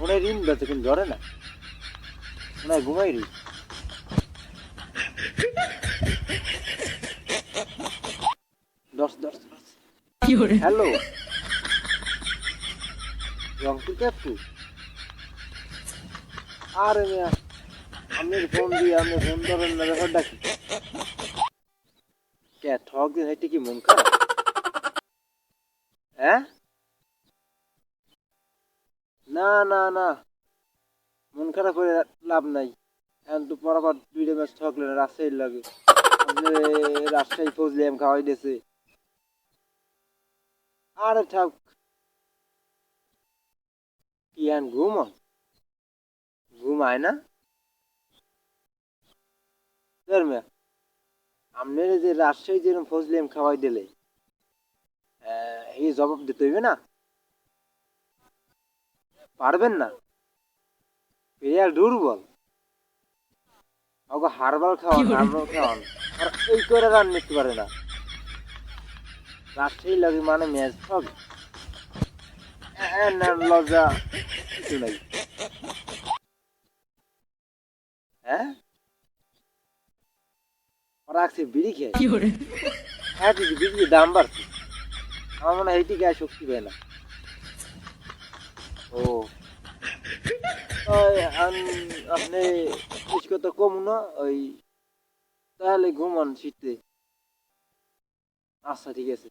মনে ঋণ বেঁচে কিন্তু ধরে না। মনে হয় ঘুমাই রি দশ দশ। হ্যালো। রংপুর ক্যাপটু আরে মিয়া আমি ফোন দিয়ে আপনি ফোন ধরেন না ব্যাপারটা কি? কে ঠক দিন হেঁটে কি মন খারাপ? হ্যাঁ? না না না। মন খারাপ করে লাভ নাই। এখন তো পরাপর দুইটা ম্যাচ ঠকলেন রাজশাহীর লাগে। রাজশাহী ফজলি এম খাওয়াই দিয়েছে। আরে ঠাক কি এখন ঘুম ঘুম আয় না? আপনার যে রাজশাহী যেরকম ফজলি এম খাওয়াই দিলে আহ, এই জবাব দিতে হইবে না? পারবেন না। প্লেয়ার দুর্বল। ওকে হারবাল খাওয়ান হারবাল খাওয়ান। আর এই করে রান নিতে পারে না। রাজশাহী লাগে মানে ম্যাচ হবে না লজ্জা কিছু নাই। হ্যাঁ? ওরা বিড়ি খেয়ে। হ্যাঁ দিদি বিড়ির দাম বাড়ছে। আমার মনে হয় এইটি গায়ে শক্তি পায় না। ও। আপনি কিছু তো কম না ওই তাহলে ঘুমান শীতে। আচ্ছা ঠিক আছে।